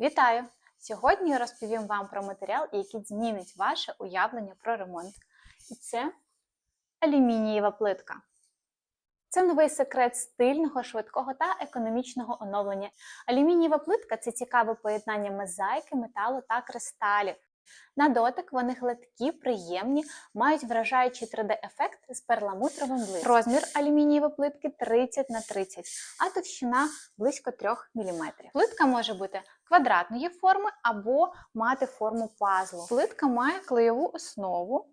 Вітаю! Сьогодні я розповім вам про матеріал, який змінить ваше уявлення про ремонт. І це алюмінієва плитка. Це новий секрет стильного, швидкого та економічного оновлення. Алюмінієва плитка це цікаве поєднання мозаїки, металу та кристалів. На дотик вони гладкі, приємні, мають вражаючий 3D-ефект з перламутровим блиском. Розмір алюмінієвої плитки 30 на 30, а товщина близько 3 мм. Плитка може бути квадратної форми або мати форму пазлу. Плитка має клеєву основу,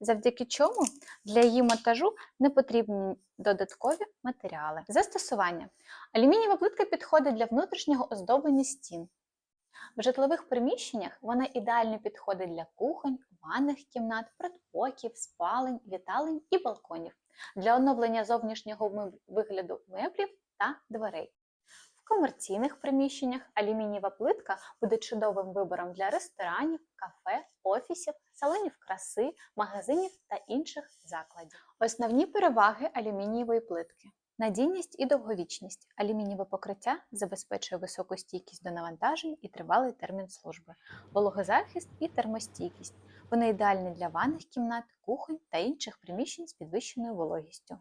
завдяки чому для її монтажу не потрібні додаткові матеріали. Застосування. Алюмінієва плитка підходить для внутрішнього оздоблення стін. В житлових приміщеннях вона ідеально підходить для кухонь, ванних кімнат, предпоків, спалень, віталень і балконів для оновлення зовнішнього вигляду меблів та дверей. В комерційних приміщеннях алюмінієва плитка буде чудовим вибором для ресторанів, кафе, офісів, салонів краси, магазинів та інших закладів. Основні переваги алюмінієвої плитки. Надійність і довговічність. Алюмінієве покриття забезпечує високу стійкість до навантажень і тривалий термін служби, вологозахист і термостійкість. Вони ідеальні для ванних кімнат, кухонь та інших приміщень з підвищеною вологістю.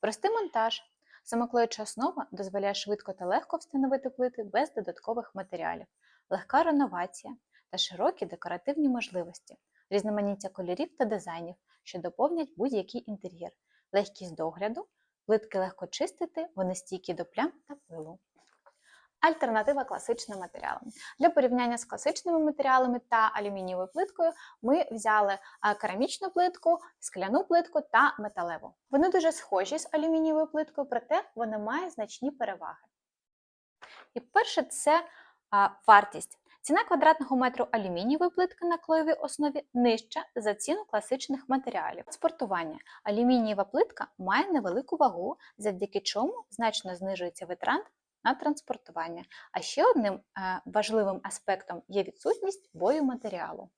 Простий монтаж. Самоклеюча основа дозволяє швидко та легко встановити плити без додаткових матеріалів, легка реновація та широкі декоративні можливості, різноманіття кольорів та дизайнів, що доповнять будь-який інтер'єр, легкість догляду, плитки легко чистити, вони стійкі до плям та пилу. Альтернатива класичним матеріалам. Для порівняння з класичними матеріалами та алюмінієвою плиткою ми взяли керамічну плитку, скляну плитку та металеву. Вони дуже схожі з алюмінієвою плиткою, проте вони мають значні переваги. І перше це вартість. Ціна квадратного метру алюмінієвої плитки на клеєвій основі нижча за ціну класичних матеріалів. Транспортування Алюмінієва плитка має невелику вагу, завдяки чому значно знижується витрат на транспортування. А ще одним е, важливим аспектом є відсутність бою матеріалу.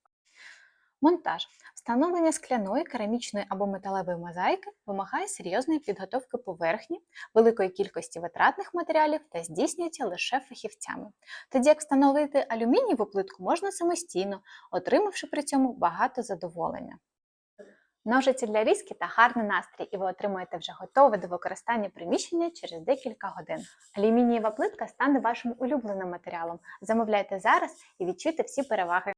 Монтаж. Встановлення скляної, керамічної або металевої мозаїки вимагає серйозної підготовки поверхні, великої кількості витратних матеріалів та здійснюється лише фахівцями. Тоді як встановити алюмінієву плитку можна самостійно, отримавши при цьому багато задоволення. Ножиці для різки та гарний настрій, і ви отримаєте вже готове до використання приміщення через декілька годин. Алюмінієва плитка стане вашим улюбленим матеріалом. Замовляйте зараз і відчуйте всі переваги.